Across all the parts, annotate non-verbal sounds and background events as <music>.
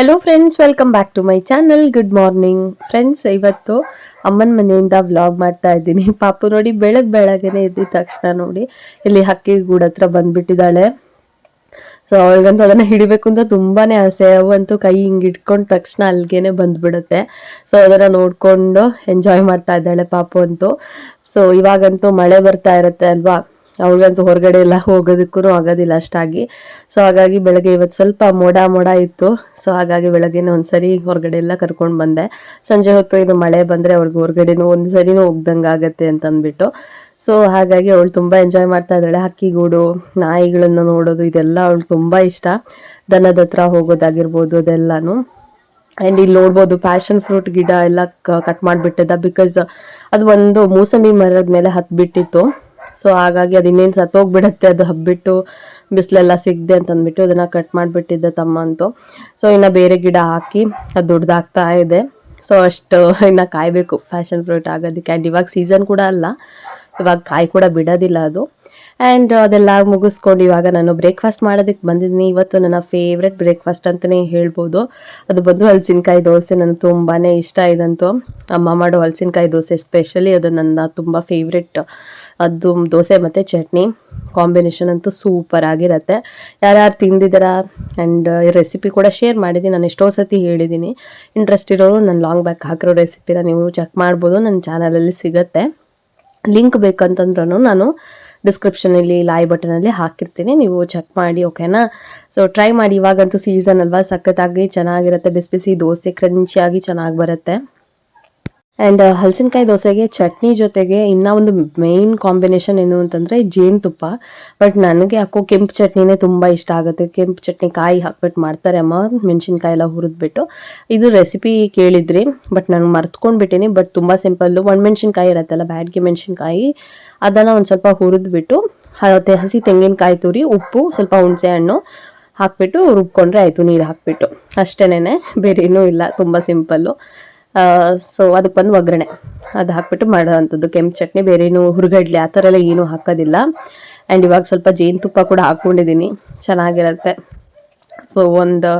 Hello friends welcome back to my channel good morning friends ಇವತ್ತು ಅಮ್ಮನ ಮನೆಯಿಂದ vlog ಮಾಡ್ತಾ ಇದ್ದೀನಿ. ಪಾಪು ನೋಡಿ ಬೆಳಗ್ಗೆ ಬೆಳಗ್ಗೆನೆ ಎದ್ದಿದ ತಕ್ಷಣ ನೋಡಿ ಇಲ್ಲಿ ಹಕ್ಕಿ ಗೂಡ ಹತ್ರ ಬಂದ್ಬಿಟ್ಟಿದ್ದಾಳೆ. ಸೊ ಅವಳಿಗಂತೂ ಅದನ್ನು ಹಿಡಿಬೇಕು ಅಂತ ತುಂಬಾ ಆಸೆ. ಅವಂತೂ ಕೈ ಹಿಂಗೆ ಇಟ್ಕೊಂಡ ತಕ್ಷಣ ಅಲ್ಲಿಗೆ ಬಂದ್ಬಿಡುತ್ತೆ. ಸೊ ಅದನ್ನು ನೋಡಿಕೊಂಡು ಎಂಜಾಯ್ ಮಾಡ್ತಾ ಇದ್ದಾಳೆ ಪಾಪು ಅಂತೂ. ಸೊ ಇವಾಗಂತೂ ಮಳೆ ಬರ್ತಾ ಇರುತ್ತೆ ಅಲ್ವಾ? ಅವಳಿಗಂತೂ ಹೊರಗಡೆ ಎಲ್ಲ ಹೋಗೋದಕ್ಕೂ ಆಗೋದಿಲ್ಲ ಅಷ್ಟಾಗಿ. ಸೊ ಹಾಗಾಗಿ ಬೆಳಗ್ಗೆ ಇವತ್ತು ಸ್ವಲ್ಪ ಮೋಡ ಮೋಡ ಇತ್ತು. ಸೊ ಹಾಗಾಗಿ ಬೆಳಗ್ಗೆನೇ ಒಂದ್ಸರಿ ಹೊರಗಡೆ ಎಲ್ಲ ಕರ್ಕೊಂಡು ಬಂದೆ. ಸಂಜೆ ಹೊತ್ತು ಇದು ಮಳೆ ಬಂದರೆ ಅವ್ಳಿಗೆ ಹೊರಗಡೆನೂ ಒಂದು ಸರಿನೂ ಹೋಗ್ದಂಗೆ ಆಗತ್ತೆ ಅಂತ ಅಂದ್ಬಿಟ್ಟು ಸೊ ಹಾಗಾಗಿ ಅವಳು ತುಂಬ ಎಂಜಾಯ್ ಮಾಡ್ತಾ ಇದ್ದಾಳೆ. ಹಕ್ಕಿಗೂಡು ನಾಯಿಗಳನ್ನು ನೋಡೋದು, ಇದೆಲ್ಲ ಅವಳು ತುಂಬ ಇಷ್ಟ. ದನದ ಹತ್ರ ಹೋಗೋದಾಗಿರ್ಬೋದು ಅದೆಲ್ಲನೂ. ಆ್ಯಂಡ್ ಇಲ್ಲಿ ನೋಡ್ಬೋದು ಪ್ಯಾಷನ್ ಫ್ರೂಟ್ ಗಿಡ ಎಲ್ಲ ಕಟ್ ಮಾಡಿಬಿಟ್ಟಿದ್ದ ಬಿಕಾಸ್ ಅದು ಒಂದು ಮೂಸಂಬಿ ಮರದ ಮೇಲೆ ಹತ್ಬಿಟ್ಟಿತ್ತು. ಸೊ ಹಾಗಾಗಿ ಅದು ಇನ್ನೇನು ಸತ್ತೋಗ್ಬಿಡತ್ತೆ ಅದು ಹಬ್ಬಿಟ್ಟು ಬಿಸಿಲೆಲ್ಲ ಸಿಗದೆ ಅಂತ ಅಂದ್ಬಿಟ್ಟು ಅದನ್ನ ಕಟ್ ಮಾಡಿಬಿಟ್ಟಿದ್ದೆ ತಮ್ಮ ಅಂತೂ. ಸೊ ಇನ್ನು ಬೇರೆ ಗಿಡ ಹಾಕಿ ಅದು ದೊಡ್ಡದಾಗ್ತಾ ಇದೆ. ಸೊ ಅಷ್ಟು ಇನ್ನು ಕಾಯಬೇಕು ಫ್ಯಾಷನ್ ಫ್ರೂಟ್ ಆಗೋದಕ್ಕೆ. ಆ್ಯಂಡ್ ಇವಾಗ ಸೀಸನ್ ಕೂಡ ಅಲ್ಲ, ಇವಾಗ ಕಾಯಿ ಕೂಡ ಬಿಡೋದಿಲ್ಲ ಅದು. ಆ್ಯಂಡ್ ಅದೆಲ್ಲ ಮುಗಿಸ್ಕೊಂಡು ಇವಾಗ ನಾನು ಬ್ರೇಕ್ಫಾಸ್ಟ್ ಮಾಡೋದಕ್ಕೆ ಬಂದಿದ್ದೀನಿ. ಇವತ್ತು ನನ್ನ ಫೇವ್ರೆಟ್ ಬ್ರೇಕ್ಫಾಸ್ಟ್ ಅಂತಲೇ ಹೇಳ್ಬೋದು. ಅದು ಬಂದು ಹಲಸಿನಕಾಯಿ ದೋಸೆ ನನಗೆ ತುಂಬಾ ಇಷ್ಟ ಇದಂತೂ. ಅಮ್ಮ ಮಾಡೋ ಹಲಸಿನಕಾಯಿ ದೋಸೆ ಸ್ಪೆಷಲಿ ಅದು ನನ್ನ ತುಂಬ ಫೇವ್ರೆಟ್ ಅದು ದೋಸೆ ಮತ್ತು ಚಟ್ನಿ. ಕಾಂಬಿನೇಷನ್ ಅಂತೂ ಸೂಪರ್ ಆಗಿರುತ್ತೆ. ಯಾರ್ಯಾರು ತಿಂದಿದ್ದೀರಾ ಆ್ಯಂಡ್ ರೆಸಿಪಿ ಕೂಡ ಶೇರ್ ಮಾಡಿದ್ದೀನಿ. ನಾನು ಎಷ್ಟೋ ಸತಿ ಹೇಳಿದ್ದೀನಿ. ಇಂಟ್ರೆಸ್ಟ್ ಇರೋರು ನಾನು ಲಾಂಗ್ ಬ್ಯಾಕ್ ಹಾಕಿರೋ ರೆಸಿಪಿನ ನೀವು ಚೆಕ್ ಮಾಡ್ಬೋದು. ನನ್ನ ಚಾನಲಲ್ಲಿ ಸಿಗುತ್ತೆ. ಲಿಂಕ್ ಬೇಕಂತಂದ್ರೂ ನಾನು ಡಿಸ್ಕ್ರಿಪ್ಷನಲ್ಲಿ ಲೈ ಬಟನಲ್ಲಿ ಹಾಕಿರ್ತೀನಿ. ನೀವು ಚೆಕ್ ಮಾಡಿ ಓಕೆನಾ ಸೊ ಟ್ರೈ ಮಾಡಿ. ಇವಾಗಂತೂ ಸೀಸನ್ ಅಲ್ವಾ? ಸಖತ್ತಾಗಿ ಚೆನ್ನಾಗಿರುತ್ತೆ. ಬಿಸಿ ಬಿಸಿ ದೋಸೆ ಕ್ರಂಚಿಯಾಗಿ ಚೆನ್ನಾಗಿ ಬರುತ್ತೆ. ಆ್ಯಂಡ್ ಹಲಸಿನಕಾಯಿ ದೋಸೆಗೆ ಚಟ್ನಿ ಜೊತೆಗೆ ಇನ್ನೂ ಒಂದು ಮೇಯ್ನ್ ಕಾಂಬಿನೇಷನ್ ಏನು ಅಂತಂದರೆ ಜೇನುತುಪ್ಪ. ಬಟ್ ನನಗೆ ಯಾಕೋ ಕೆಂಪು ಚಟ್ನಿನೇ ತುಂಬ ಇಷ್ಟ ಆಗುತ್ತೆ. ಕೆಂಪು ಚಟ್ನಿ ಕಾಯಿ ಹಾಕ್ಬಿಟ್ಟು ಮಾಡ್ತಾರೆ ಅಮ್ಮ, ಮೆಣಸಿನ್ಕಾಯಿ ಎಲ್ಲ ಹುರಿದ್ಬಿಟ್ಟು. ಇದು ರೆಸಿಪಿ ಕೇಳಿದ್ರಿ ಬಟ್ ನಾನು ಮರ್ತ್ಕೊಂಡ್ಬಿಟ್ಟಿನಿ. ಬಟ್ ತುಂಬ ಸಿಂಪಲ್ಲು ಒಣಮೆಣ್ಸಿನ್ಕಾಯಿ ಇರುತ್ತಲ್ಲ, ಬ್ಯಾಡ್ಗೆ ಮೆಣಸಿನ್ಕಾಯಿ, ಅದನ್ನು ಒಂದು ಸ್ವಲ್ಪ ಹುರಿದ್ಬಿಟ್ಟು ಹಸಿ ತೆಂಗಿನಕಾಯಿ ತುರಿ, ಉಪ್ಪು, ಸ್ವಲ್ಪ ಹುಣಸೆ ಹಣ್ಣು ಹಾಕ್ಬಿಟ್ಟು ರುಬ್ಕೊಂಡ್ರೆ ಆಯಿತು, ನೀರು ಹಾಕ್ಬಿಟ್ಟು. ಅಷ್ಟೇನೆ ಬೇರೆ ಏನೂ ಇಲ್ಲ, ತುಂಬ ಸಿಂಪಲ್ಲು ಸೊ ಅದಕ್ಕೆ ಬಂದು ಒಗ್ಗರಣೆ. ಅದು ಹಾಕ್ಬಿಟ್ಟು ಮಾಡೋವಂಥದ್ದು. ಕೆಂಪು ಚಟ್ನಿ, ಬೇರೆ ಏನು ಹುರುಗಡ್ಲೆ, ಆ ಥರ ಎಲ್ಲ ಏನೂ ಹಾಕೋದಿಲ್ಲ. ಆ್ಯಂಡ್ ಇವಾಗ ಸ್ವಲ್ಪ ಜೇನುತುಪ್ಪ ಕೂಡ ಹಾಕ್ಕೊಂಡಿದ್ದೀನಿ. ಚೆನ್ನಾಗಿರುತ್ತೆ. ಸೊ ಒಂದು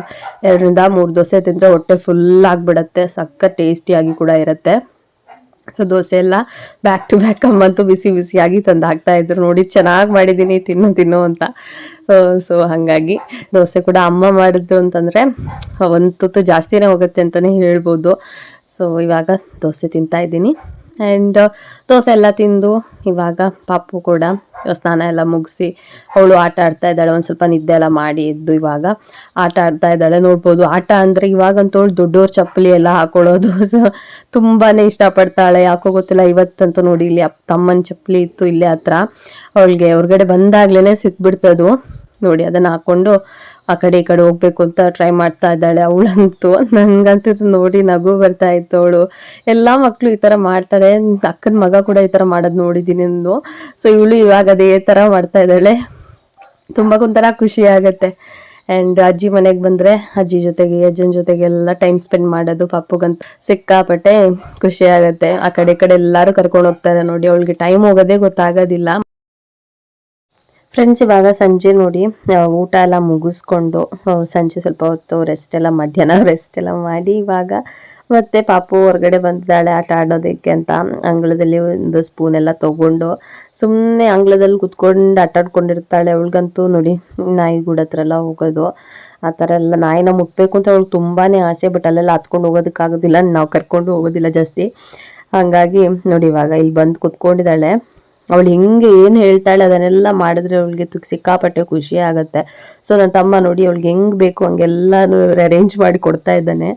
ಎರಡರಿಂದ ಮೂರು ದೋಸೆ ತಿಂದರೆ ಹೊಟ್ಟೆ ಫುಲ್ ಆಗಿಬಿಡತ್ತೆ. ಸಕ್ಕ ಟೇಸ್ಟಿಯಾಗಿ ಕೂಡ ಇರುತ್ತೆ. ಸೊ ದೋಸೆ ಎಲ್ಲ ಬ್ಯಾಕ್ ಟು ಬ್ಯಾಕ್ ಅಮ್ಮಂತೂ ಬಿಸಿ ಬಿಸಿಯಾಗಿ ತಂದು ಹಾಕ್ತಾ ಇದ್ರು. ನೋಡಿ ಚೆನ್ನಾಗಿ ಮಾಡಿದ್ದೀನಿ ತಿನ್ನು ತಿನ್ನು ಅಂತ. ಸೊ ಹಾಗಾಗಿ ದೋಸೆ ಕೂಡ ಅಮ್ಮ ಮಾಡಿದ್ರು ಅಂತಂದರೆ ಒಂದು ತುತ್ತು ಜಾಸ್ತಿನೇ ಹೋಗುತ್ತೆ ಅಂತಲೇ ಹೇಳ್ಬೋದು. ಸೊ ಇವಾಗ ದೋಸೆ ತಿಂತಾ ಇದ್ದೀನಿ. ಆ್ಯಂಡ್ ದೋಸೆ ಎಲ್ಲ ತಿಂದು ಇವಾಗ ಪಾಪು ಕೂಡ ಸ್ನಾನ ಎಲ್ಲ ಮುಗಿಸಿ ಅವಳು ಆಟ ಆಡ್ತಾ ಇದ್ದಾಳೆ. ಒಂದು ಸ್ವಲ್ಪ ನಿದ್ದೆ ಎಲ್ಲ ಮಾಡಿ ಎದ್ದು ಇವಾಗ ಆಟ ಆಡ್ತಾ ಇದ್ದಾಳೆ. ನೋಡ್ಬೋದು ಆಟ ಅಂದರೆ ಇವಾಗಂತೂ ಅವಳು ದೊಡ್ಡವ್ರ ಚಪ್ಪಲಿ ಎಲ್ಲ ಹಾಕೊಳ್ಳೋದು. <laughs> ಸೊ ತುಂಬಾ ಇಷ್ಟಪಡ್ತಾಳೆ. ಯಾಕೋ ಗೊತ್ತಿಲ್ಲ, ಇವತ್ತಂತೂ ನೋಡಿ ಇಲ್ಲಿ ತಮ್ಮನ ಚಪ್ಪಲಿ ಇತ್ತು ಇಲ್ಲೇ ಹತ್ರ. ಅವಳಿಗೆ ಹೊರಗಡೆ ಬಂದಾಗ್ಲೇ ಸಿಕ್ಬಿಡ್ತದು. ನೋಡಿ ಅದನ್ನು ಹಾಕೊಂಡು ಆ ಕಡೆ ಈ ಕಡೆ ಹೋಗ್ಬೇಕು ಅಂತ ಟ್ರೈ ಮಾಡ್ತಾ ಇದ್ದಾಳೆ ಅವಳಂತೂ. ನನಗಂತೂ ನೋಡಿ ನಗು ಬರ್ತಾ ಇತ್ತು ಅವಳು. ಎಲ್ಲ ಮಕ್ಕಳು ಈ ತರ ಮಾಡ್ತಾಳೆ ಅಕ್ಕನ ಮಗ ಕೂಡ ಈ ತರ ಮಾಡೋದು ನೋಡಿದ್ದೀನಿ ನಾನು. ಸೊ ಇವಳು ಇವಾಗ ಅದೇ ತರ ಮಾಡ್ತಾ ಇದ್ದಾಳೆ. ತುಂಬಾ ಒಂಥರ ಖುಷಿ ಆಗುತ್ತೆ. ಆ್ಯಂಡ್ ಅಜ್ಜಿ ಮನೆಗೆ ಬಂದರೆ, ಅಜ್ಜಿ ಜೊತೆಗೆ, ಅಜ್ಜನ ಜೊತೆಗೆ ಎಲ್ಲ ಟೈಮ್ ಸ್ಪೆಂಡ್ ಮಾಡೋದು ಪಾಪುಗಂತ ಸಿಕ್ಕಾಪಟ್ಟೆ ಖುಷಿ ಆಗುತ್ತೆ. ಆ ಕಡೆ ಕಡೆ ಎಲ್ಲರೂ ಕರ್ಕೊಂಡು ಹೋಗ್ತಾರೆ ನೋಡಿ. ಅವಳಿಗೆ ಟೈಮ್ ಹೋಗೋದೇ ಗೊತ್ತಾಗೋದಿಲ್ಲ. ಫ್ರೆಂಡ್ಸ್ ಇವಾಗ ಸಂಜೆ ನೋಡಿ ಊಟ ಎಲ್ಲ ಮುಗಿಸ್ಕೊಂಡು ಸಂಜೆ ಸ್ವಲ್ಪ ಹೊತ್ತು ರೆಸ್ಟ್ ಎಲ್ಲ, ಮಧ್ಯಾಹ್ನ <laughs> ರೆಸ್ಟ್ ಎಲ್ಲ ಮಾಡಿ ಇವಾಗ ಮತ್ತೆ ಪಾಪು ಹೊರಗಡೆ ಬಂದಿದ್ದಾಳೆ, ಆಟ ಆಡೋದಕ್ಕೆ ಅಂತ ಅಂಗಳದಲ್ಲಿ ಒಂದು ಸ್ಪೂನ್ ಎಲ್ಲ ತಗೊಂಡು ಸುಮ್ಮನೆ ಅಂಗಳದಲ್ಲಿ ಕುತ್ಕೊಂಡು ಆಟ ಆಡ್ಕೊಂಡಿರ್ತಾಳೆ. ಅವಳಿಗಂತೂ ನೋಡಿ, ನಾಯಿ ಗೂಡ ಹತ್ರ ಎಲ್ಲ ಹೋಗೋದು, ಆ ಥರ ಎಲ್ಲ ನಾಯಿನ ಮುಟ್ಬೇಕು ಅಂತ ಅವಳಿಗೆ ತುಂಬಾ ಆಸೆ ಬಟ್ ಅಲ್ಲೆಲ್ಲ ಹತ್ಕೊಂಡು ಹೋಗೋದಕ್ಕಾಗೋದಿಲ್ಲ, ನಾವು ಕರ್ಕೊಂಡು ಹೋಗೋದಿಲ್ಲ ಜಾಸ್ತಿ. ಹಾಗಾಗಿ ನೋಡಿ, ಇವಾಗ ಇಲ್ಲಿ ಬಂದು ಕುತ್ಕೊಂಡಿದ್ದಾಳೆ. ಅವಳು ಹೆಂಗೆ ಏನು ಹೇಳ್ತಾಳೆ ಅದನ್ನೆಲ್ಲ ಮಾಡಿದ್ರೆ ಅವಳಿಗೆ ಸಿಕ್ಕಾಪಟ್ಟೆ ಖುಷಿ ಆಗುತ್ತೆ. ಸೊ ನನ್ನ ತಮ್ಮ ನೋಡಿ ಅವಳಿಗೆ ಹೆಂಗೆ ಬೇಕು ಹಂಗೆಲ್ಲಾನು ಅರೇಂಜ್ ಮಾಡಿ ಕೊಡ್ತಾ ಇದ್ದಾನೆ.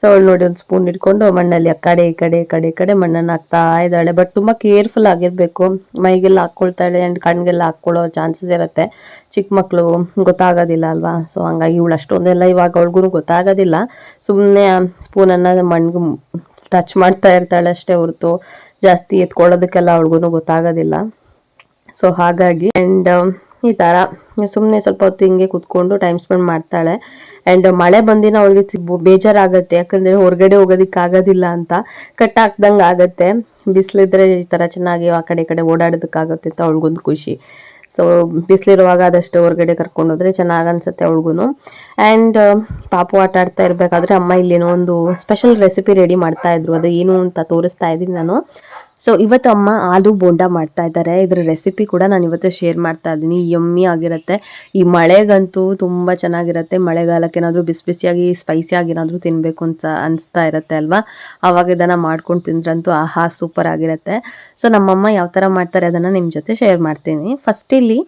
ಸೊ ಅವಳು ನೋಡಿ ಒಂದು ಸ್ಪೂನ್ ಇಟ್ಕೊಂಡು ಮಣ್ಣಲ್ಲಿ ಆ ಕಡೆ, ಈ ಕಡೆ ಕಡೆ ಕಡೆ ಮಣ್ಣನ್ನು ಹಾಕ್ತಾ ಇದ್ದಾಳೆ. ಬಟ್ ತುಂಬ ಕೇರ್ಫುಲ್ ಆಗಿರಬೇಕು. ಮೈಗೆಲ್ಲ ಹಾಕ್ಕೊಳ್ತಾಳೆ ಆ್ಯಂಡ್ ಕಣ್ಗೆಲ್ಲ ಹಾಕ್ಕೊಳ್ಳೋ ಚಾನ್ಸಸ್ ಇರುತ್ತೆ. ಚಿಕ್ಕ ಮಕ್ಕಳು ಗೊತ್ತಾಗೋದಿಲ್ಲ ಅಲ್ವಾ? ಸೊ ಹಂಗಾಗಿ ಇವಳು ಅಷ್ಟೊಂದೆಲ್ಲ ಇವಾಗ ಅವಳಿಗೂ ಗೊತ್ತಾಗೋದಿಲ್ಲ. ಸುಮ್ಮನೆ ಸ್ಪೂನನ್ನು ಮಣ್ಣಿಗೆ ಟಚ್ ಮಾಡ್ತಾ ಇರ್ತಾಳೆ ಅಷ್ಟೇ ಹೊರತು. ಜಾಸ್ತಿ ಎತ್ಕೊಳ್ಳೋದಕ್ಕೆಲ್ಲ ಅವ್ಳಿಗೂ ಗೊತ್ತಾಗೋದಿಲ್ಲ. ಸೊ ಹಾಗಾಗಿ ಆ್ಯಂಡ್ ಈ ಥರ ಸುಮ್ಮನೆ ಸ್ವಲ್ಪ ಹೊತ್ತು ಹಿಂಗೆ ಕುತ್ಕೊಂಡು ಟೈಮ್ ಸ್ಪೆಂಡ್ ಮಾಡ್ತಾಳೆ. ಆ್ಯಂಡ್ ಮಳೆ ಬಂದಿನ ಅವಳಿಗೆ ಬೇಜಾರಾಗತ್ತೆ. ಯಾಕಂದರೆ ಹೊರಗಡೆ ಹೋಗೋದಕ್ಕೆ ಆಗೋದಿಲ್ಲ ಅಂತ. ಕಟ್ ಹಾಕ್ದಂಗೆ ಆಗತ್ತೆ. ಬಿಸಿಲಿದ್ರೆ ಈ ಥರ ಚೆನ್ನಾಗಿ ಆ ಕಡೆ ಈ ಕಡೆ ಓಡಾಡೋದಕ್ಕಾಗುತ್ತೆ ಅಂತ ಅವಳಿಗೊಂದು ಖುಷಿ. ಸೊ ಬಿಸಿಲಿರುವಾಗ ಅದಷ್ಟು ಹೊರಗಡೆ ಕರ್ಕೊಂಡು ಹೋದ್ರೆ ಚೆನ್ನಾಗಿ ಅನ್ಸುತ್ತೆ ಅವಳಿಗೂ ಆ್ಯಂಡ್ ಪಾಪು ಆಟ ಆಡ್ತಾ ಇರಬೇಕಾದ್ರೆ ಅಮ್ಮ ಇಲ್ಲೇನೋ ಒಂದು ಸ್ಪೆಷಲ್ ರೆಸಿಪಿ ರೆಡಿ ಮಾಡ್ತಾ ಇದ್ರು. ಅದು ಏನು ಅಂತ ತೋರಿಸ್ತಾ ಇದ್ದೀನಿ ನಾನು. ಸೊ ಇವತ್ತು ಅಮ್ಮ ಆಲೂ ಬೋಂಡ ಮಾಡ್ತಾ ಇದ್ದಾರೆ. ಇದ್ರ ರೆಸಿಪಿ ಕೂಡ ನಾನು ಇವತ್ತು ಶೇರ್ ಮಾಡ್ತಾ ಇದ್ದೀನಿ. ಯಮ್ಮಿ ಆಗಿರುತ್ತೆ. ಈ ಮಳೆಗಂತೂ ತುಂಬ ಚೆನ್ನಾಗಿರುತ್ತೆ. ಮಳೆಗಾಲಕ್ಕೆ ಏನಾದರೂ ಬಿಸಿ ಬಿಸಿಯಾಗಿ ಸ್ಪೈಸಿಯಾಗಿ ಏನಾದರೂ ತಿನ್ನಬೇಕು ಅಂತ ಅನಿಸ್ತಾ ಇರುತ್ತೆ ಅಲ್ವಾ? ಆವಾಗ ಇದನ್ನು ಮಾಡ್ಕೊಂಡು ತಿಂದ್ರಂತೂ ಆಹಾ ಸೂಪರ್ ಆಗಿರುತ್ತೆ. ಸೊ ನಮ್ಮಮ್ಮ ಯಾವ ಥರ ಮಾಡ್ತಾರೆ ಅದನ್ನು ನಿಮ್ಮ ಜೊತೆ ಶೇರ್ ಮಾಡ್ತೀನಿ. ಫಸ್ಟ್ ಇಲ್ಲಿ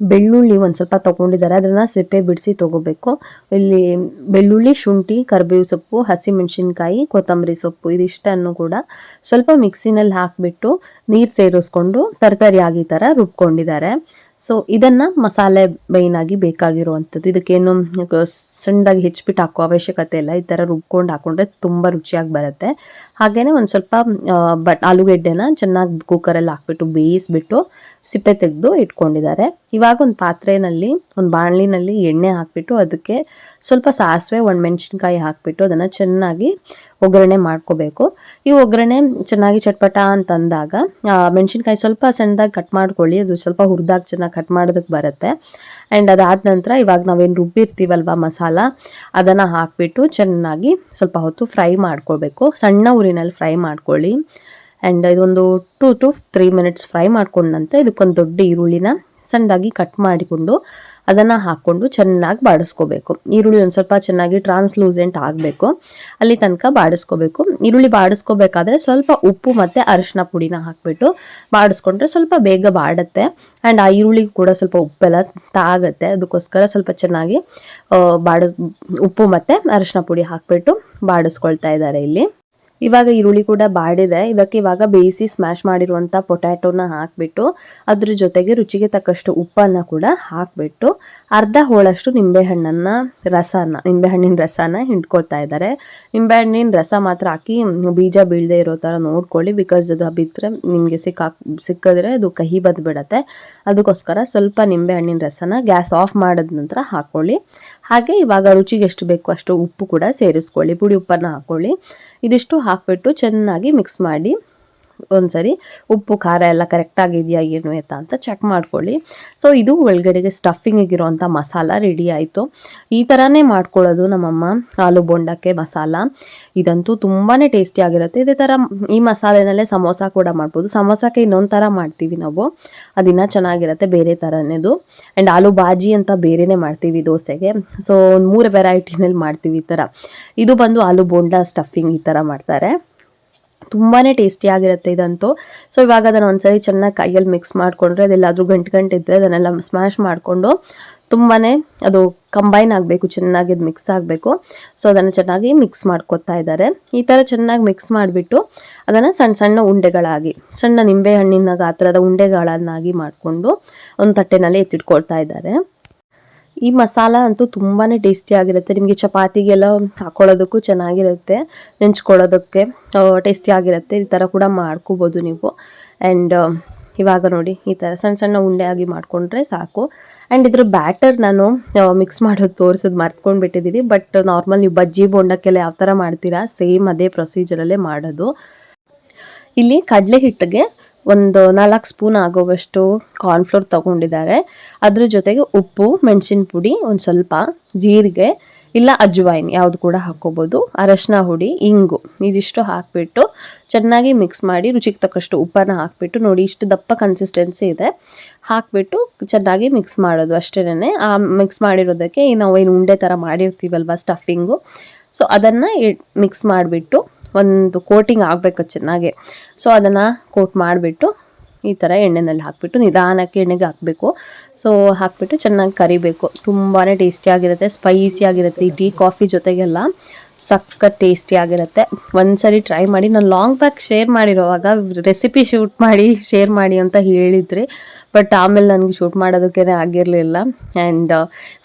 ಬೆಳ್ಳುಳ್ಳಿ ಒಂದು ಸ್ವಲ್ಪ ತೊಗೊಂಡಿದ್ದಾರೆ. ಅದನ್ನು ಸಿಪ್ಪೆ ಬಿಡಿಸಿ ತೊಗೋಬೇಕು. ಇಲ್ಲಿ ಬೆಳ್ಳುಳ್ಳಿ, ಶುಂಠಿ, ಕರಿಬೇವು ಸೊಪ್ಪು, ಹಸಿಮೆಣಸಿನ್ಕಾಯಿ, ಕೊತ್ತಂಬರಿ ಸೊಪ್ಪು ಇದಿಷ್ಟನ್ನು ಕೂಡ ಸ್ವಲ್ಪ ಮಿಕ್ಸಿನಲ್ಲಿ ಹಾಕಿಬಿಟ್ಟು ನೀರು ಸೇರಿಸ್ಕೊಂಡು ತರಕಾರಿಯಾಗಿ ಥರ ರುಬ್ಕೊಂಡಿದ್ದಾರೆ. ಸೊ ಇದನ್ನು ಮಸಾಲೆ ಬೈನಾಗಿ ಬೇಕಾಗಿರುವಂಥದ್ದು. ಇದಕ್ಕೇನು ಸಣ್ಣದಾಗಿ ಹೆಚ್ಚಿಬಿಟ್ಟು ಹಾಕೋ ಅವಶ್ಯಕತೆ ಇಲ್ಲ. ಈ ಥರ ರುಬ್ಕೊಂಡು ಹಾಕೊಂಡ್ರೆ ತುಂಬ ರುಚಿಯಾಗಿ ಬರುತ್ತೆ. ಹಾಗೆಯೇ ಒಂದು ಸ್ವಲ್ಪ ಬಟ್ ಆಲೂಗೆಡ್ಡೆನ ಚೆನ್ನಾಗಿ ಕುಕ್ಕರಲ್ಲಿ ಹಾಕ್ಬಿಟ್ಟು ಬೇಯಿಸ್ಬಿಟ್ಟು ಸಿಪ್ಪೆ ತೆಗೆದು ಇಟ್ಕೊಂಡಿದ್ದಾರೆ. ಇವಾಗ ಒಂದು ಪಾತ್ರೆಯಲ್ಲಿ ಒಂದು ಬಾಣಲಿನಲ್ಲಿ ಎಣ್ಣೆ ಹಾಕ್ಬಿಟ್ಟು ಅದಕ್ಕೆ ಸ್ವಲ್ಪ ಸಾಸಿವೆ ಒಂದು ಮೆಣಸಿನ್ಕಾಯಿ ಹಾಕ್ಬಿಟ್ಟು ಅದನ್ನು ಚೆನ್ನಾಗಿ ಒಗ್ಗರಣೆ ಮಾಡ್ಕೋಬೇಕು. ಈ ಒಗ್ಗರಣೆ ಚೆನ್ನಾಗಿ ಚಟ್ಪಟ ಅಂತಂದಾಗ ಮೆಣಸಿನ್ಕಾಯಿ ಸ್ವಲ್ಪ ಸಣ್ಣದಾಗಿ ಕಟ್ ಮಾಡ್ಕೊಳ್ಳಿ. ಅದು ಸ್ವಲ್ಪ ಹುರಿದಾಗ ಚೆನ್ನಾಗಿ ಕಟ್ ಮಾಡೋದಕ್ಕೆ ಬರುತ್ತೆ. ಆ್ಯಂಡ್ ಅದಾದ ನಂತರ ಇವಾಗ ನಾವೇನು ರುಬ್ಬಿರ್ತೀವಲ್ವ ಮಸಾಲ, ಅದನ್ನು ಹಾಕಿಬಿಟ್ಟು ಚೆನ್ನಾಗಿ ಸ್ವಲ್ಪ ಹೊತ್ತು ಫ್ರೈ ಮಾಡ್ಕೊಳ್ಬೇಕು. ಸಣ್ಣ ಊರಿನಲ್ಲಿ ಫ್ರೈ ಮಾಡ್ಕೊಳ್ಳಿ. ಆ್ಯಂಡ್ ಇದೊಂದು two to three minutes fry ಮಾಡ್ಕೊಂಡ ನಂತರ ಇದಕ್ಕೊಂದು ದೊಡ್ಡ ಈರುಳ್ಳಿನ ಸಣ್ಣದಾಗಿ ಕಟ್ ಮಾಡಿಕೊಂಡು ಅದನ್ನು ಹಾಕ್ಕೊಂಡು ಚೆನ್ನಾಗಿ ಬಾಡಿಸ್ಕೋಬೇಕು. ಈರುಳ್ಳಿ ಒಂದು ಸ್ವಲ್ಪ ಚೆನ್ನಾಗಿ ಟ್ರಾನ್ಸ್ಲೂಸೆಂಟ್ ಆಗಬೇಕು. ಅಲ್ಲಿ ತನಕ ಬಾಡಿಸ್ಕೋಬೇಕು. ಈರುಳ್ಳಿ ಬಾಡಿಸ್ಕೋಬೇಕಾದ್ರೆ ಸ್ವಲ್ಪ ಉಪ್ಪು ಮತ್ತು ಅರಿಶಿನ ಪುಡಿನ ಹಾಕಿಬಿಟ್ಟು ಬಾಡಿಸ್ಕೊಂಡ್ರೆ ಸ್ವಲ್ಪ ಬೇಗ ಬಾಡುತ್ತೆ. ಆ್ಯಂಡ್ ಆ ಈರುಳ್ಳಿಗೆ ಕೂಡ ಸ್ವಲ್ಪ ಉಪ್ಪೆಲ್ಲ ತಾಗುತ್ತೆ. ಅದಕ್ಕೋಸ್ಕರ ಸ್ವಲ್ಪ ಚೆನ್ನಾಗಿ ಬಾಡ, ಉಪ್ಪು ಮತ್ತು ಅರಿಶಿನ ಪುಡಿ ಹಾಕಿಬಿಟ್ಟು ಬಾಡಿಸ್ಕೊಳ್ತಾ ಇದ್ದಾರೆ ಇಲ್ಲಿ. ಇವಾಗ ಈರುಳ್ಳಿ ಕೂಡ ಬಾಡಿದೆ. ಇದಕ್ಕೆ ಇವಾಗ ಬೇಯಿಸಿ ಸ್ಮ್ಯಾಶ್ ಮಾಡಿರುವಂಥ ಪೊಟ್ಯಾಟೋನ ಹಾಕಿಬಿಟ್ಟು, ಅದ್ರ ಜೊತೆಗೆ ರುಚಿಗೆ ತಕ್ಕಷ್ಟು ಉಪ್ಪನ್ನು ಕೂಡ ಹಾಕಿಬಿಟ್ಟು, ಅರ್ಧ ಹೋಳಷ್ಟು ನಿಂಬೆಹಣ್ಣನ್ನು ರಸನ, ನಿಂಬೆಹಣ್ಣಿನ ರಸನ ಹಿಂಡ್ಕೊಳ್ತಾ ಇದ್ದಾರೆ. ನಿಂಬೆಹಣ್ಣಿನ ರಸ ಮಾತ್ರ ಹಾಕಿ ಬೀಜ ಬೀಳದೆ ಇರೋ ಥರ ನೋಡ್ಕೊಳ್ಳಿ ಬಿಕಾಸ್ ಅದು ಬಿದ್ದರೆ ನಿಮಗೆ ಸಿಕ್ಕಾಕ್ ಸಿಕ್ಕಿದ್ರೆ ಅದು ಕಹಿ ಬಂದುಬಿಡತ್ತೆ. ಅದಕ್ಕೋಸ್ಕರ ಸ್ವಲ್ಪ ನಿಂಬೆಹಣ್ಣಿನ ರಸನ ಗ್ಯಾಸ್ ಆಫ್ ಮಾಡಿದ ನಂತರ ಹಾಕ್ಕೊಳ್ಳಿ ಹಾಗೆ ಇವಾಗ ರುಚಿಗೆ ಎಷ್ಟು ಬೇಕು ಅಷ್ಟು ಉಪ್ಪು ಕೂಡ ಸೇರಿಸ್ಕೊಳ್ಳಿ. ಪುಡಿ ಉಪ್ಪನ್ನು ಹಾಕ್ಕೊಳ್ಳಿ ಇದಿಷ್ಟು ಹಾಕ್ಬಿಟ್ಟು ಚೆನ್ನಾಗಿ ಮಿಕ್ಸ್ ಮಾಡಿ. ಒಂದ್ಸರಿ ಉಪ್ಪು, ಖಾರ ಎಲ್ಲ ಕರೆಕ್ಟಾಗಿದೆಯಾ ಏನು ಅಂತ ಅಂತ ಚೆಕ್ ಮಾಡ್ಕೊಳ್ಳಿ. ಸೊ ಇದು ಒಳಗಡೆಗೆ ಸ್ಟಫಿಂಗಿಗಿರುವಂಥ ಮಸಾಲ ರೆಡಿ ಆಯಿತು. ಈ ಥರನೇ ಮಾಡ್ಕೊಳ್ಳೋದು ನಮ್ಮಮ್ಮ, ಆಲೂ ಬೋಂಡಕ್ಕೆ ಮಸಾಲ. ಇದಂತೂ ತುಂಬಾ ಟೇಸ್ಟಿಯಾಗಿರುತ್ತೆ ಇದೇ ಥರ ಈ ಮಸಾಲೆನಲ್ಲೇ ಸಮೋಸ ಕೂಡ ಮಾಡ್ಬೋದು. ಸಮೋಸಕ್ಕೆ ಇನ್ನೊಂದು ಥರ ಮಾಡ್ತೀವಿ ನಾವು. ಅದಿನ್ನ ಚೆನ್ನಾಗಿರುತ್ತೆ, ಬೇರೆ ಥರನೇದು ಆ್ಯಂಡ್ ಆಲೂ ಬಾಜಿ ಅಂತ ಬೇರೆನೇ ಮಾಡ್ತೀವಿ ದೋಸೆಗೆ. ಸೊ ಒಂದು ಮೂರು ವೆರೈಟಿನಲ್ಲಿ ಮಾಡ್ತೀವಿ ಈ ಥರ ಇದು ಬಂದು ಆಲೂ ಬೋಂಡ ಸ್ಟಫಿಂಗ್ ಈ ಥರ ಮಾಡ್ತಾರೆ. ತುಂಬಾ ಟೇಸ್ಟಿಯಾಗಿರುತ್ತೆ ಇದಂತೂ. ಸೊ ಇವಾಗ ಅದನ್ನು ಒಂದ್ಸರಿ ಚೆನ್ನಾಗಿ ಕೈಯಲ್ಲಿ ಮಿಕ್ಸ್ ಮಾಡಿಕೊಂಡ್ರೆ ಅದೆಲ್ಲಾದರೂ ಗಂಟು ಗಂಟು ಇದ್ದರೆ ಅದನ್ನೆಲ್ಲ ಸ್ಮ್ಯಾಶ್ ಮಾಡಿಕೊಂಡು ತುಂಬಾ ಅದು ಕಂಬೈನ್ ಆಗಬೇಕು, ಚೆನ್ನಾಗಿ ಅದು ಮಿಕ್ಸ್ ಆಗಬೇಕು. ಸೊ ಅದನ್ನು ಚೆನ್ನಾಗಿ ಮಿಕ್ಸ್ ಮಾಡ್ಕೊತಾ ಇದ್ದಾರೆ. ಈ ಥರ ಚೆನ್ನಾಗಿ ಮಿಕ್ಸ್ ಮಾಡಿಬಿಟ್ಟು ಅದನ್ನು ಸಣ್ಣ ಸಣ್ಣ ಉಂಡೆಗಳಾಗಿ, ಸಣ್ಣ ನಿಂಬೆ ಹಣ್ಣಿನ ಗಾತ್ರದ ಉಂಡೆಗಳನ್ನಾಗಿ ಮಾಡಿಕೊಂಡು ಒಂದು ತಟ್ಟೆನಲ್ಲಿ ಎತ್ತಿಟ್ಕೊಳ್ತಾ ಇದ್ದಾರೆ. ಈ ಮಸಾಲ ಅಂತೂ ತುಂಬಾ ಟೇಸ್ಟಿಯಾಗಿರುತ್ತೆ ನಿಮಗೆ ಚಪಾತಿಗೆಲ್ಲ ಹಾಕೊಳ್ಳೋದಕ್ಕೂ ಚೆನ್ನಾಗಿರುತ್ತೆ, ನೆಂಚ್ಕೊಳ್ಳೋದಕ್ಕೆ ಟೇಸ್ಟಿಯಾಗಿರುತ್ತೆ ಈ ಥರ ಕೂಡ ಮಾಡ್ಕೋಬೋದು ನೀವು. ಆ್ಯಂಡ್ ಇವಾಗ ನೋಡಿ, ಈ ಥರ ಸಣ್ಣ ಸಣ್ಣ ಉಂಡೆ ಆಗಿ ಮಾಡಿಕೊಂಡ್ರೆ ಸಾಕು. ಆ್ಯಂಡ್ ಇದ್ರ ಬ್ಯಾಟರ್ ನಾನು ಮಿಕ್ಸ್ ಮಾಡೋದು ತೋರಿಸೋದು ಮರ್ತ್ಕೊಂಡು ಬಿಟ್ಟಿದ್ದೀನಿ ಬಟ್ ನಾರ್ಮಲ್ ನೀವು ಬಜ್ಜಿ, ಬೋಂಡಕ್ಕೆಲ್ಲ ಯಾವ ಥರ ಮಾಡ್ತೀರಾ ಸೇಮ್ ಅದೇ ಪ್ರೊಸೀಜರಲ್ಲೇ ಮಾಡೋದು. ಇಲ್ಲಿ ಕಡಲೆ ಹಿಟ್ಟಿಗೆ ಒಂದು ನಾಲ್ಕು ಸ್ಪೂನ್ ಆಗೋವಷ್ಟು ಕಾರ್ನ್ಫ್ಲೋರ್ ತಗೊಂಡಿದ್ದಾರೆ. ಅದ್ರ ಜೊತೆಗೆ ಉಪ್ಪು, ಮೆಣಸಿನ ಪುಡಿ, ಒಂದು ಸ್ವಲ್ಪ ಜೀರಿಗೆ, ಇಲ್ಲ ಅಜ್ವಾಯಿನ್ ಯಾವುದು ಕೂಡ ಹಾಕ್ಕೋಬೋದು. ಅರಶಿನ ಹುಡಿ, ಇಂಗು ಇದಿಷ್ಟು ಹಾಕಿಬಿಟ್ಟು ಚೆನ್ನಾಗಿ ಮಿಕ್ಸ್ ಮಾಡಿ ರುಚಿಗೆ ತಕ್ಕಷ್ಟು ಉಪ್ಪನ್ನು ಹಾಕಿಬಿಟ್ಟು ನೋಡಿ ಇಷ್ಟು ದಪ್ಪ ಕನ್ಸಿಸ್ಟೆನ್ಸಿ ಇದೆ. ಹಾಕಿಬಿಟ್ಟು ಚೆನ್ನಾಗಿ ಮಿಕ್ಸ್ ಮಾಡೋದು ಅಷ್ಟೇನೆ. ಆ ಮಿಕ್ಸ್ ಮಾಡಿರೋದಕ್ಕೆ ನಾವು ಏನು ಉಂಡೆ ಥರ ಮಾಡಿರ್ತೀವಲ್ವ ಸ್ಟಫಿಂಗು ಸೊ ಅದನ್ನು ಮಿಕ್ಸ್ ಮಾಡಿಬಿಟ್ಟು ಒಂದು ಕೋಟಿಂಗ್ ಆಗಬೇಕು ಚೆನ್ನಾಗಿ. ಸೊ ಅದನ್ನು ಕೋಟ್ ಮಾಡಿಬಿಟ್ಟು ಈ ಥರ ಎಣ್ಣೆನಲ್ಲಿ ಹಾಕಿಬಿಟ್ಟು ನಿಧಾನಕ್ಕೆ ಎಣ್ಣೆಗೆ ಹಾಕಬೇಕು. ಸೊ ಹಾಕಿಬಿಟ್ಟು ಚೆನ್ನಾಗಿ ಕರಿಬೇಕು. ತುಂಬಾ ಟೇಸ್ಟಿಯಾಗಿರುತ್ತೆ ಸ್ಪೈಸಿಯಾಗಿರುತ್ತೆ ಈ ಟೀ ಕಾಫಿ ಜೊತೆಗೆಲ್ಲ. ಸಖತ್ ಟೇಸ್ಟಿಯಾಗಿರುತ್ತೆ ಒಂದ್ಸರಿ ಟ್ರೈ ಮಾಡಿ, ನಾನು ಲಾಂಗ್ ಬ್ಯಾಕ್ ಶೇರ್ ಮಾಡಿರೋವಾಗ ರೆಸಿಪಿ ಶೂಟ್ ಮಾಡಿ ಶೇರ್ ಮಾಡಿ ಅಂತ ಹೇಳಿದ್ರಿ ಬಟ್ ಆಮೇಲೆ ನನಗೆ ಶೂಟ್ ಮಾಡೋದಕ್ಕೇ ಆಗಿರಲಿಲ್ಲ. ಆ್ಯಂಡ್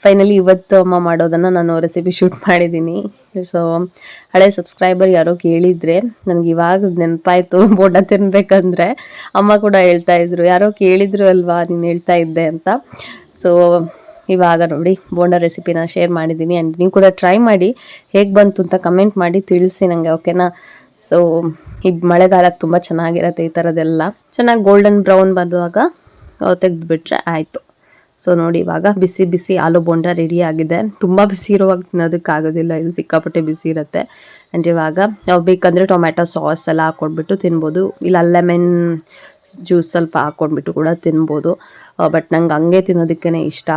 ಫೈನಲಿ ಇವತ್ತು ಅಮ್ಮ ಮಾಡೋದನ್ನು ನಾನು ರೆಸಿಪಿ ಶೂಟ್ ಮಾಡಿದ್ದೀನಿ ಸೊ ಹಳೆ ಸಬ್ಸ್ಕ್ರೈಬರ್ ಯಾರೋ ಕೇಳಿದರೆ, ನನಗೆ ಇವಾಗ ನೆನಪಾಯಿತು <laughs> ಬೋಡ ತಿನ್ಬೇಕಂದ್ರೆ. ಅಮ್ಮ ಕೂಡ ಹೇಳ್ತಾ ಇದ್ರು, ಯಾರೋ ಕೇಳಿದ್ರು ಅಲ್ವಾ ನೀನು ಹೇಳ್ತಾ ಇದ್ದೆ ಅಂತ. ಸೊ ಇವಾಗ ನೋಡಿ, ಬೋಂಡ ರೆಸಿಪಿನ ಶೇರ್ ಮಾಡಿದ್ದೀನಿ ಆ್ಯಂಡ್ ನೀವು ಕೂಡ ಟ್ರೈ ಮಾಡಿ, ಹೇಗೆ ಬಂತು ಅಂತ ಕಮೆಂಟ್ ಮಾಡಿ ತಿಳಿಸಿ ನನಗೆ ಓಕೆನಾ ಸೊ ಈ ಮಳೆಗಾಲಕ್ಕೆ ತುಂಬ ಚೆನ್ನಾಗಿರುತ್ತೆ ಈ ಥರದ್ದೆಲ್ಲ ಚೆನ್ನಾಗಿ ಗೋಲ್ಡನ್ ಬ್ರೌನ್ ಬಂದಾಗ ತೆಗೆದುಬಿಟ್ರೆ ಆಯಿತು. ಸೊ ನೋಡಿ ಇವಾಗ ಬಿಸಿ ಬಿಸಿ ಆಲೂ ಬೋಂಡ ರೆಡಿ ಆಗಿದೆ. ತುಂಬ ಬಿಸಿ ಇರುವಾಗ ತಿನ್ನೋದಕ್ಕಾಗೋದಿಲ್ಲ ಇದು ಸಿಕ್ಕಾಪಟ್ಟೆ ಬಿಸಿ ಇರುತ್ತೆ. ಆ್ಯಂಡ್ ಇವಾಗ ಬೇಕಂದರೆ ಟೊಮ್ಯಾಟೊ ಸಾಸ್ ಎಲ್ಲ ಹಾಕ್ಕೊಂಡ್ಬಿಟ್ಟು ತಿನ್ಬೋದು. ಇಲ್ಲ ಲೆಮೆನ್ ಜ್ಯೂಸ್ ಸ್ವಲ್ಪ ಹಾಕ್ಕೊಂಡ್ಬಿಟ್ಟು ಕೂಡ ತಿನ್ಬೋದು. ಬಟ್ ನಂಗೆ ಹಂಗೆ ತಿನ್ನೋದಕ್ಕೇ ಇಷ್ಟ.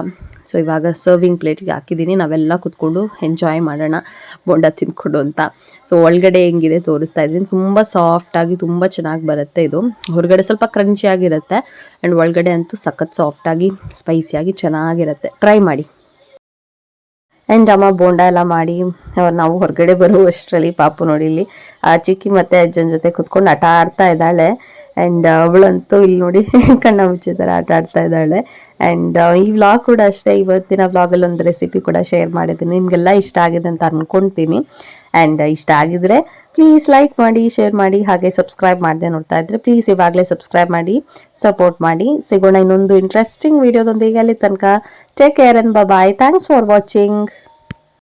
ಸೊ ಇವಾಗ ಸರ್ವಿಂಗ್ ಪ್ಲೇಟ್ಗೆ ಹಾಕಿದ್ದೀನಿ. ನಾವೆಲ್ಲ ಕುತ್ಕೊಂಡು ಎಂಜಾಯ್ ಮಾಡೋಣ ಬೋಂಡ ತಿಂದ್ಕೊಂಡು ಅಂತ. ಸೊ ಒಳಗಡೆ ಹೆಂಗಿದೆ ತೋರಿಸ್ತಾ ಇದ್ದೀನಿ. ತುಂಬ ಸಾಫ್ಟಾಗಿ ತುಂಬ ಚೆನ್ನಾಗಿ ಬರುತ್ತೆ ಇದು. ಹೊರಗಡೆ ಸ್ವಲ್ಪ ಕ್ರಂಚಿಯಾಗಿರುತ್ತೆ ಆ್ಯಂಡ್ ಒಳಗಡೆ ಅಂತೂ ಸಖತ್ ಸಾಫ್ಟಾಗಿ ಸ್ಪೈಸಿಯಾಗಿ ಚೆನ್ನಾಗಿರುತ್ತೆ. ಟ್ರೈ ಮಾಡಿ. ಆ್ಯಂಡ್ ಅಮ್ಮ ಬೋಂಡ ಎಲ್ಲ ಮಾಡಿ. ನಾವು ಹೊರಗಡೆ ಬರುವಷ್ಟರಲ್ಲಿ ಪಾಪು ನೋಡಿ ಇಲ್ಲಿ. ಚಿಕ್ಕಿ ಮತ್ತು ಅಜ್ಜನ ಜೊತೆ ಕುತ್ಕೊಂಡು ಆಟ ಆಡ್ತಾ ಇದ್ದಾಳೆ. ಆ್ಯಂಡ್ ಅವಳಂತೂ ಇಲ್ಲಿ ನೋಡಿ <laughs> ಕಣ್ಣ ಮುಚ್ಚಿ ಥರ ಆಟ ಆಡ್ತಾ ಇದ್ದಾಳೆ. ಆ್ಯಂಡ್ ಈ ವ್ಲಾಗ್ ಕೂಡ ಅಷ್ಟೇ, ಇವತ್ತಿನ ವ್ಲಾಗಲ್ಲಿ ಒಂದು ರೆಸಿಪಿ ಕೂಡ ಶೇರ್ ಮಾಡಿದ್ದೀನಿ. ನಿಮಗೆಲ್ಲ ಇಷ್ಟ ಆಗಿದೆ ಅಂತ ಅಂದ್ಕೊಳ್ತೀನಿ ಆ್ಯಂಡ್ ಇಷ್ಟ ಆಗಿದ್ರೆ ಪ್ಲೀಸ್ ಲೈಕ್ ಮಾಡಿ ಶೇರ್ ಮಾಡಿ, ಹಾಗೆ ಸಬ್ಸ್ಕ್ರೈಬ್ ಮಾಡದೆ ನೋಡ್ತಾ ಇದ್ರೆ ಪ್ಲೀಸ್ ಇವಾಗಲೇ ಸಬ್ಸ್ಕ್ರೈಬ್ ಮಾಡಿ ಸಪೋರ್ಟ್ ಮಾಡಿ. ಸಿಗೋಣ ಇನ್ನೊಂದು ಇಂಟ್ರೆಸ್ಟಿಂಗ್ ವಿಡಿಯೋದೊಂದಿಗೆ ಅಲ್ಲಿ ತನಕ. Take care and bye thanks for watching